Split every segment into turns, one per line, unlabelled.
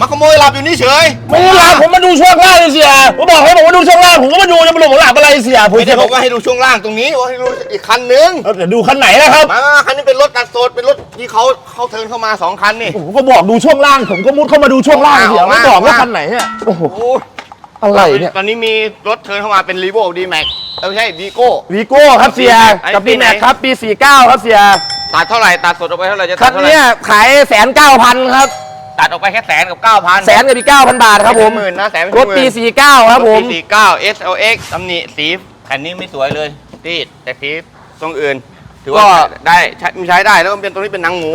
มาขโมยหลับอยู่นี่เฉย
ไม่ได้หลับผมมาดูช่วงล่างเสียผมบอกให้ผมมาดูช่วงล่างผมก็มาดูจะมาหลงหลับอะไรเสียผม
ไม่ได้
จะ
บอกว่าให้ดูช่วงล่างตรงนี้ว่าให้ดูอีกคันนึง
เดี๋ยวดูคันไหนนะครับ
มาคันนี้เป็นรถตัดสดเป็นรถที่เขาเขาเทิร์นเข้ามาสองคันนี่
ผมก็บอกดูช่วงล่าง ผมก็มุดเข้ามาดูช่วงล่างเสีย
ออกมา
ไม่บอกว่า
ออกมา
คันไหนเนี่ยโอ้โห
โอ้
อะไรเนี่ย
ตอนนี้มีรถเทิร์นเข้ามาเป็นรีโวดีแม็กไม่ใช่ดีโก้
วีโก้ครับเสีย
ไอ้
กับ
ปี
ปี
ไหน
แม็กครับปี49ครับเสีย
ตัดเท่าไหร่ตัดสดออกไปเท่าไหร่จะ
คั
ตัด
น
เท่าไหร่
เนี้ยขายแสนเก้าพันครับ
ตัดออกไปแค่แสนกับเก้าพัน
แสนกับอีกเก้าพันบาทครับผม
หมื่นนะแสนไม่
ร
ถึ
ถ
งหมื่น
ปี49ครับผม
สี่เก้า SLX ตำหนิสีแผ่นนี้ไม่สวยเลยตีดแต่สีตรงอื่น ถือว่า
ก็
ได้ใช้ใช้ได้แล้วก็เป็นตรงนี้เป็นหนังหมู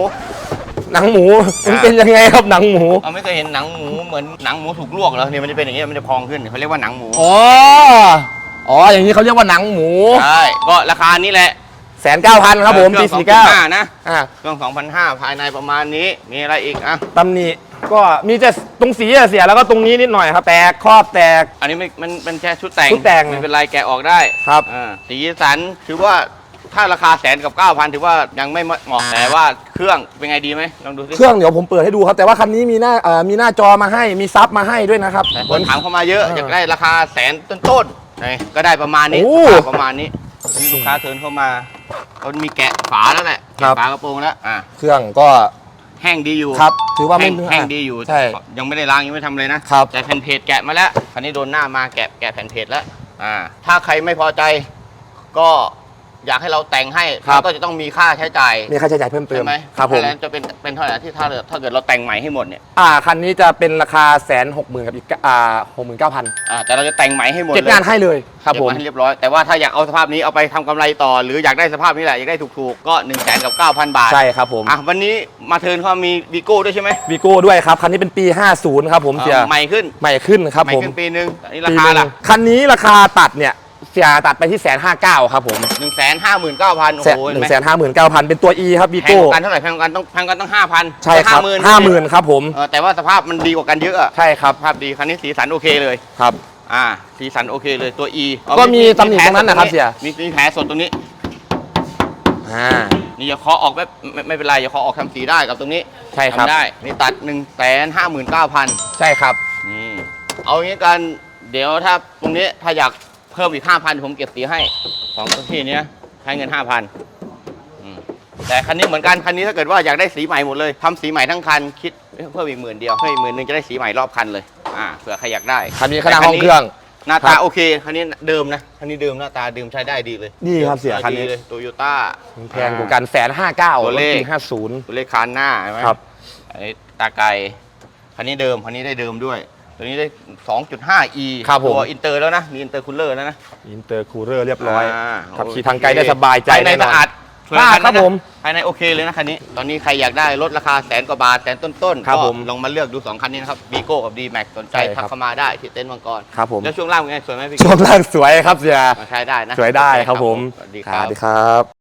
หนังหมูมันเป็นยังไงครับหนังหมู
เอาไม่เคยเห็นหนังหมูเหมือนหนังหมูถูกลวกเหรอเนี่ยมันจะเป็นอย่างนี้ยมันจะพองขึ้นเขาเรียกว่าหนังหมู
อ๋ออ๋ออย่างนี้เขาเรียกว่าหนังหมู
ใช่ก็ราคานี้แหละ
แสนเก้าพันครับผมปี
เคอง
49
2.5นะ
อ่า
เครื่อง2,500ภายในประมาณนี้มีอะไรอีกอะ
ตำหนิก็มีแต่ตรงสีอะเสียแล้วก็ตรงนี้นิดหน่อยครับ แตกครอบแตก
อันนี้ไม่มันเป็นแค่ชุดแต่ง
ชุดแต่ง
ไม่เป็นไรแกะออกได้
ครับ
อ่าสีสันถือว่าถ้าราคาแสนกับ 9,000 ถือว่ายังไม่เหมาะแต่ว่าเครื่องเป็นไงดีไหมลองดูสิ
เครื่องเดี๋ยวผมเปิดให้ดูครับ แต่ว่าคันนี้มีหน้าเอ่อมีหน้าจอมาให้มีซับมาให้ด้วยนะครับ
แต่คนถามเข้ามาเยอะ
เออ
อยากได้ราคาแสนต้นๆนี่ก็ได้ประมาณนี้
โอ้
ราคาประมาณนี้นี่ลูกค้าเทิร์นเข้ามา เขามีแกะฝาแล้วแหละ
ครั
แกะ
บ
ฝากระโปรงแล้วอ่า
เครื่องก็
แห้งดีอยู่
ครับถือว่าไม่
แห้งแห้งดีอยู่
ใช่
ยังไม่ได้ล้างยังไม่ทำเลยนะครับ แต่แผ่นเพจแกะมาแล้วคันนี้โดนหน้ามาแกะแกะแผ่นเพจแล้วอ่าถ้าใครไม่พอใจก็ อยากให้เราแต่งให้
ครับ
เราก็จะต้องมีค่าใช้จ่าย
มีค่าใช้จ่ายเพิ่มเติ
ใช่
ม
ไหม
ครับผม
ถ้าแล้วจะเป็นเป็นเท่าไหร่ที่ถ้าเกิดถ้าเกิดเราแต่งใหม่ให้หมดเนี่ย
อ่าคันนี้จะเป็นราคาแสนหกหมื่นกับอีกอ่าหกหมื่นเก้าพัน
อ่าแต่เราจะแต่งใหม่ให้หมด
เก็บ
เลย
งานให้เลยครับ
เก็บ
ผม
มาให้เรียบร้อยแต่ว่าถ้าอยากเอาสภาพนี้เอาไปทำกำไรต่อ หรืออยากได้สภาพนี้แหละอยากได้ถูกๆก็1นึ่งแสนกับ9,000บาท
ใช่ครับผม
อะวันนี้มาเทิร์นเขามีวีโก้ด้วยใช่ไหม
วีโก้ด้วยครับ คันนี้เป็นปี 50 ครับผมเสีย
อ่าใหม่ขึ้น
ใหม่ขึ้นครับ
ใหม่
ผม
ขึ้นปีหนึ่งอันนี้รา
ปี
คา
หนึ่
ล่ะ
งคันนี้ราคาตัดเนี่ย เสียตัดไปที่แสนห้าเก้าครับผม
หนึ่งแสนห้าหมื่นเก้าพันโอ้
แสน
โห
ห
เห็น
นึ่
ไหม
งแสนห้าหมื่นเก้าพันเป็นตัว E ครับวี
แพง
โก้
กว่ากันเท่าไหร่แพงกว่ากันต้องแพงกว่ากันต้องห้าพัน
ใช่ครับ
หมื่น
ห้าหมื่นครับผม
เออแต่ว่าสภาพมันดีกว่ากันเยอะอะ
ใช่ครับ
สภาพดีคันนี้สีสันโอเคเลย
ครับ
อ่า สีสันโอเคเลยตัว E อ๋อ
ก็มีตำหนิตรงนั้นนะครับ
แผล
เสีย
มีมีแผลสดตรงนี้
อ่า
นี่อย่าเคาะออกไม่ไม่ไม่เป็นไรอย่าเคาะออกทำสีได้กับตรงนี้
ใช่ครับ
ทำได้ นี่ตัด1นึ่งแสนห้าหมื่นเก้าพัน
ใช่ครับ
นี่ เอางี้กัน เดี๋ยวถ้าตรงนี้ถ้าอยาก เพิ่มอีกห้าพันผมเก็บสีให้สองที่เนี้ยใช้เงินห้าพันแต่คันนี้เหมือนกันคันนี้ถ้าเกิดว่าอยากได้สีใหม่หมดเลยทำสีใหม่ทั้งคันคิดเพิ่มอีกหมื่นเดียวเพิ่มอีกหมื่นหนึงจะได้สีใหม่รอบคันเลยอ่าเผื่อใครอยากได้
คันนี้ขนาดห้องเครื่อง
หน้า
ครั
ตา
บ
โอเคคันนี้เดิมนะคันนี้เดิมหน้าตาเดิมใช้ได้ดีเลย
ดีครับเสียคันนี้
ดีเลยโตโยต้า
แพงกว่ากันแสนห้าเก้า
ตัวเลข
ปีห้าศูนย์
ตัวเลขคานหน้าใช่ไหม
ครับ
อันนี้ตาไกลคันนี้เดิมคันนี้ได้เดิมด้วย ตัวนี้ได้ 2.5 e
ครับผม
ตัวอินเตอร์แล้วนะมีอินเตอร์คูลเลอร์แล้วนะ
อินเตอร์คูลเลอร์เรียบร้อยาขับ
โอเค
ขี่ทางไกลได้สบายใจ
ภายใน
แน่นอน
สะอาด
สะอาดครับผม
ภายในโอเคเลยนะคันนี้ ตอนนี้ใครอยากได้รถราคาแสนกว่าบาทแสนต้นๆ
ครับ
ก็
ผม
ลองมาเลือกดู 2 คันนี้นะครับวีโก้กับ D Max สนใจ
ใช่ครั
ทั
บ
กเข้ามาได้ที่เต็นท์มังกร
ครับผม
แล้วช่วงล่างเป็นไงสวยไหมพี่
ช่วงล่างสวยครับเสีย
มาใช้ได้นะ
สวยได้ครับผม
สวัสดีค
ส
รั
วั
บ
สดีครับ